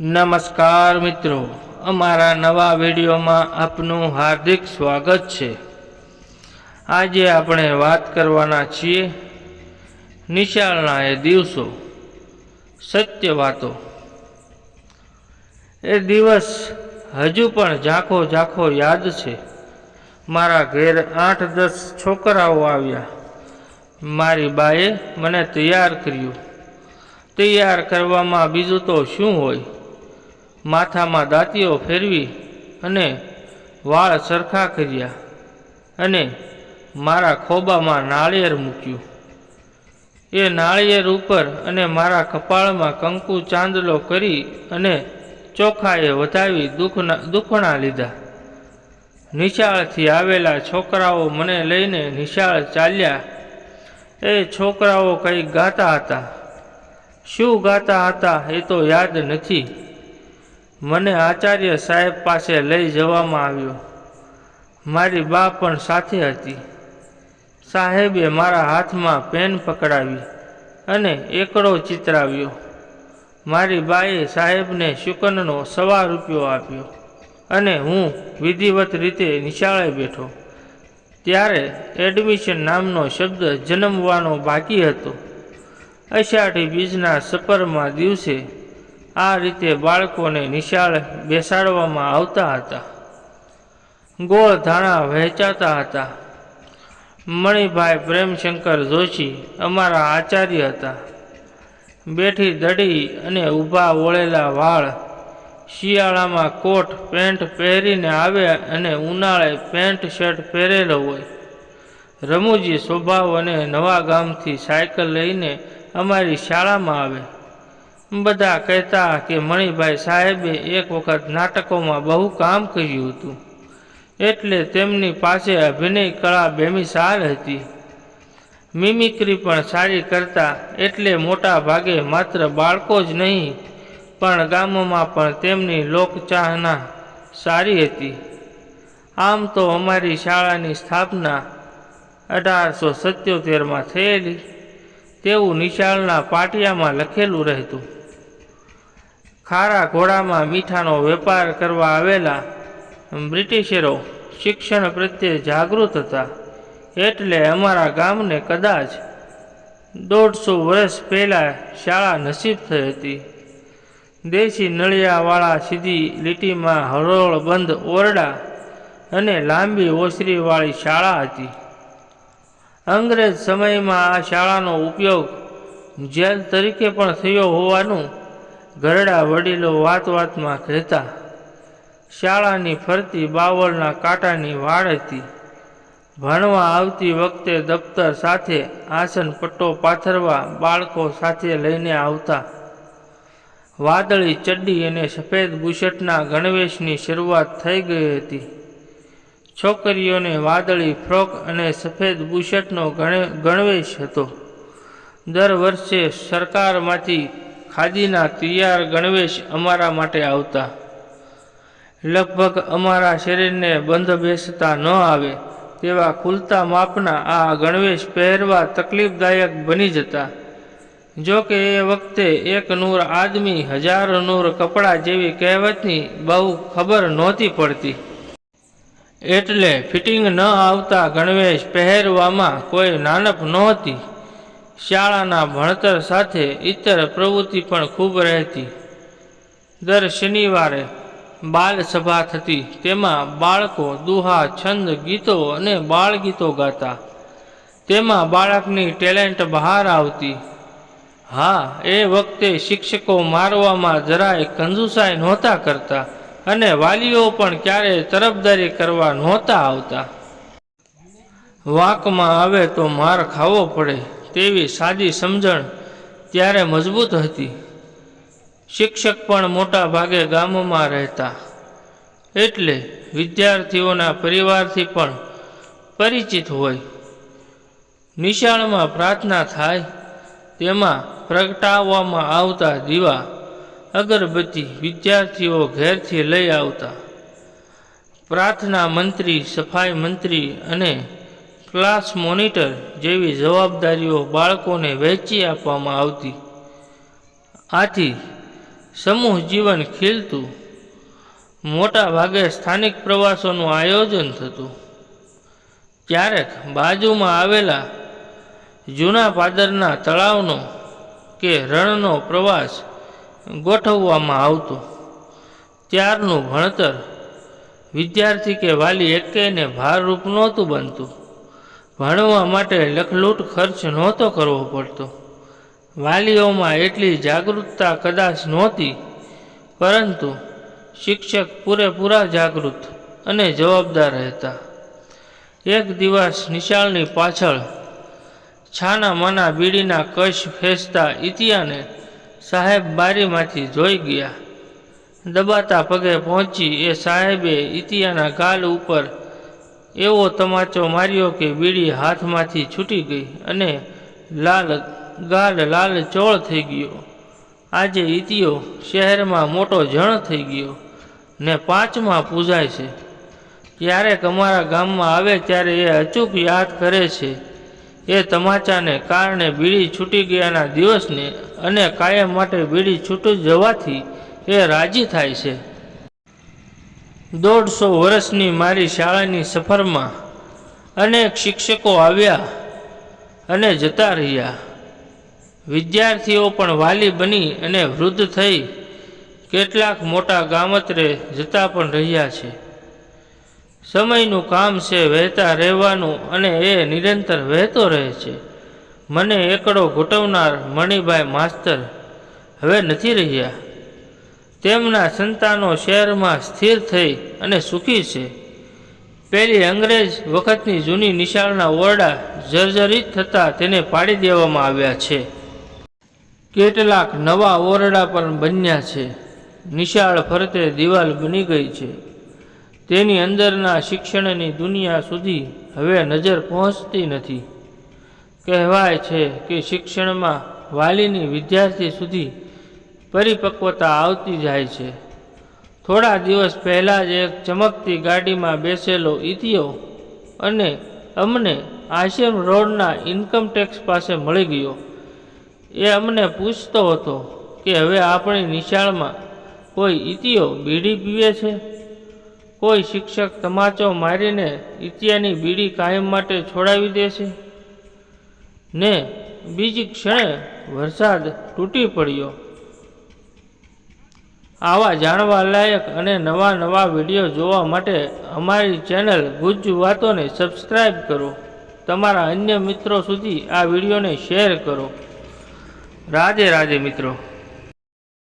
નમસ્કાર મિત્રો, અમારા નવા વિડીયોમાં આપનું હાર્દિક સ્વાગત છે. આજે આપણે વાત કરવાના છીએ નિશાળના એ દિવસો, સત્ય વાતો. એ દિવસ હજુ પણ ઝાંખો ઝાંખો યાદ છે. મારા ઘેર આઠ દસ છોકરાઓ આવ્યા. મારી બાએ મને તૈયાર કર્યું. તૈયાર કરવામાં બીજું તો શું હોય? માથામાં દાંતીઓ ફેરવી અને વાળ સરખા કર્યા અને મારા ખોબામાં નાળિયેર મૂક્યું. એ નાળિયેર ઉપર અને મારા કપાળમાં કંકુ ચાંદલો કરી અને ચોખાએ વધાવી દુઃખના, દુખણા લીધા. નિશાળથી આવેલા છોકરાઓ મને લઈને નિશાળ ચાલ્યા. એ છોકરાઓ કંઈક ગાતા હતા. શું ગાતા હતા એ તો યાદ નથી. મને આચાર્ય સાહેબ પાસે લઈ જવામાં આવ્યો. મારી બા પણ સાથે હતી. સાહેબે મારા હાથમાં પેન પકડાવી અને એકડો ચિતરાવ્યો. મારી બાએ સાહેબને શુકનનો સવા રૂપિયો આપ્યો અને હું વિધિવત રીતે નિશાળે બેઠો. ત્યારે એડમિશન નામનો શબ્દ જન્મવાનો બાકી હતો. અષાઢી બીજના સપરમાં દિવસે આ રીતે બાળકોને નિશાળ બેસાડવામાં આવતા હતા. ગોળ ધાણા વહેંચાતા હતા. મણિભાઈ પ્રેમશંકર જોશી અમારા આચાર્ય હતા. બેઠી દડી અને ઊભા ઓળેલા વાળ શિયાળામાં કોટ પેન્ટ પહેરીને આવે અને ઉનાળે પેન્ટ શર્ટ પહેરેલો હોય. રમૂજી સ્વભાવ અને નવા ગામથી સાયકલ લઈને અમારી શાળામાં આવે. બધા કહેતા કે મણિભાઈ સાહેબે એક વખત નાટકોમાં બહુ કામ કર્યું હતું. એટલે તેમની પાસે અભિનય કળા બેમિસાલ હતી. મિમિક્રી પણ સારી કરતા એટલે મોટા ભાગે માત્ર બાળકો જ નહીં, પણ ગામોમાં પણ તેમની લોકચાહના સારી હતી. આમ તો અમારી શાળાની સ્થાપના અઢારસો સત્યોતેરમાં થયેલી, તેવું નિશાળના પાટિયામાં લખેલું રહેતું. ખારા ઘોડામાં મીઠાનો વેપાર કરવા આવેલા બ્રિટિશરો શિક્ષણ પ્રત્યે જાગૃત હતા. એટલે અમારા ગામને કદાચ દોઢસો વર્ષ પહેલાં શાળા નસીબ થઈ હતી. દેશી નળિયાવાળા સીધી લીટીમાં હરોળ બંધ ઓરડા અને લાંબી ઓસરીવાળી શાળા હતી. અંગ્રેજ સમયમાં આ શાળાનો ઉપયોગ જેલ તરીકે પણ થયો હોવાનું ઘરડા વડીલો વાત વાતમાં કહેતા શાળાની ફરતી બાવળના કાંટાની વાડ હતી. ભણવા આવતી વખતે દફતર સાથે આસન પટ્ટો પાથરવા બાળકો સાથે લઈને આવતા. વાદળી ચડ્ડી અને સફેદ બુશર્ટના ગણવેશની શરૂઆત થઈ ગઈ હતી. છોકરીઓને વાદળી ફ્રોક અને સફેદ બુશર્ટનો ગણવેશ હતો. દર વર્ષે સરકારમાંથી ખાદીના તૈયાર ગણવેશ અમારા માટે આવતા. લગભગ અમારા શરીરને બંધ બેસતા ન આવે તેવા ખુલતા માપના આ ગણવેશ પહેરવા તકલીફદાયક બની જતા. જો કે એ વખતે એક નૂર આદમી હજારો નૂર કપડાં જેવી કહેવતની બહુ ખબર નહોતી પડતી. એટલે ફિટિંગ ન આવતા ગણવેશ પહેરવામાં કોઈ નાનપ નહોતી. શાળાના ભણતર સાથે ઇતર પ્રવૃત્તિ પણ ખૂબ રહેતી. દર શનિવારે બાળસભા થતી, તેમાં બાળકો દુહા, છંદ, ગીતો અને બાળગીતો ગાતા. તેમાં બાળકની ટેલેન્ટ બહાર આવતી. હા, એ વખતે શિક્ષકો મારવામાં જરાય કંજુસાઈ નહોતા કરતા અને વાલીઓ પણ ક્યારેય તરફદારી કરવા નહોતા આવતા. વાંકમાં આવે તો માર ખાવો પડે. તેવી સાદી સમજણ ત્યારે મજબૂત હતી. શિક્ષક પણ મોટા ભાગે ગામોમાં રહેતા. એટલે વિદ્યાર્થીઓના પરિવારથી પણ પરિચિત હોય. નિશાળમાં પ્રાર્થના થાય, તેમાં પ્રગટાવવામાં આવતા દીવા અગરબત્તી વિદ્યાર્થીઓ ઘેરથી લઈ આવતા. પ્રાર્થના મંત્રી, સફાઈ મંત્રી અને ક્લાસ મોનિટર જેવી જવાબદારીઓ બાળકોને વહેંચી આપવામાં આવતી. આથી સમૂહ જીવન ખીલતું. મોટા ભાગે સ્થાનિક પ્રવાસોનું આયોજન થતું. ક્યારેક બાજુમાં આવેલા જૂના પાદરના તળાવનો કે રણનો પ્રવાસ ગોઠવવામાં આવતો. ત્યારનું ભણતર વિદ્યાર્થી કે વાલી એકેયને ભારરૂપ નહોતું બનતું. ભણવા માટે લખલૂટ ખર્ચ નહોતો કરવો પડતો. વાલીઓમાં એટલી જાગૃતતા કદાચ નહોતી, પરંતુ શિક્ષક પૂરેપૂરા જાગૃત અને જવાબદાર રહેતા. એક દિવસ નિશાળની પાછળ છાના માના બીડીના કશ ફેંસતા ઇતિયાને સાહેબ બારીમાંથી જોઈ ગયા. દબાતા પગે પહોંચી એ સાહેબે ઇતિયાના ગાલ ઉપર એવો તમાચો માર્યો કે બીડી હાથમાંથી છૂટી ગઈ અને લાલ ગાલ લાલ ચોળ થઈ ગયો. આજે ઇતિયો શહેરમાં મોટો જણ થઈ ગયો ને પાંચમાં પૂજાય છે. ક્યારેક અમારા ગામમાં આવે ત્યારે એ અચૂક યાદ કરે છે. એ તમાચાને કારણે બીડી છૂટી ગયાના દિવસને અને કાયમ માટે બીડી છૂટી જવાથી એ રાજી થાય છે. દોઢસો વર્ષની મારી શાળાની સફરમાં અનેક શિક્ષકો આવ્યા અને જતા રહ્યા. વિદ્યાર્થીઓ પણ વાલી બની અને વૃદ્ધ થઈ કેટલાક મોટા ગામત્રે જતા પણ રહ્યા છે. સમયનું કામ છે વહેતા રહેવાનું અને એ નિરંતર વહેતો રહે છે. મને એકડો ઘૂંટવનાર મણિભાઈ માસ્તર હવે નથી રહ્યા. તેમના સંતાનો શહેરમાં સ્થિર થઈ અને સુખી છે. પેલી અંગ્રેજ વખતની જૂની નિશાળના ઓરડા જર્જરિત થતાં તેને પાડી દેવામાં આવ્યા છે. કેટલાક નવા ઓરડા પણ બન્યા છે. નિશાળ ફરતે દિવાલ બની ગઈ છે. તેની અંદરના શિક્ષણની દુનિયા સુધી હવે નજર પહોંચતી નથી. કહેવાય છે કે શિક્ષણમાં વાલીની વિદ્યાર્થી સુધી પરિપક્વતા આવતી જાય છે. થોડા દિવસ પહેલાં જ એક ચમકતી ગાડીમાં બેસેલો ઇતિયો અને અમને આશ્રમ રોડના ઇન્કમ ટેક્સ પાસે મળી ગયો. એ અમને પૂછતો હતો કે હવે આપણી નિશાળમાં કોઈ ઇતિયો બીડી પીવે છે? કોઈ શિક્ષક તમાચો મારીને ઇતિયાની બીડી કાયમ માટે છોડાવી દે છે? ને બીજી ક્ષણે વરસાદ તૂટી પડ્યો. આવા જાણવા લાયક અને નવા નવા વીડિયો જોવા માટે અમારી ચેનલ ગુજ્જ વાતોને સબસ્ક્રાઈબ કરો. તમારા અન્ય મિત્રો સુધી આ વિડીયોને શેર કરો. રાધે રાધે મિત્રો.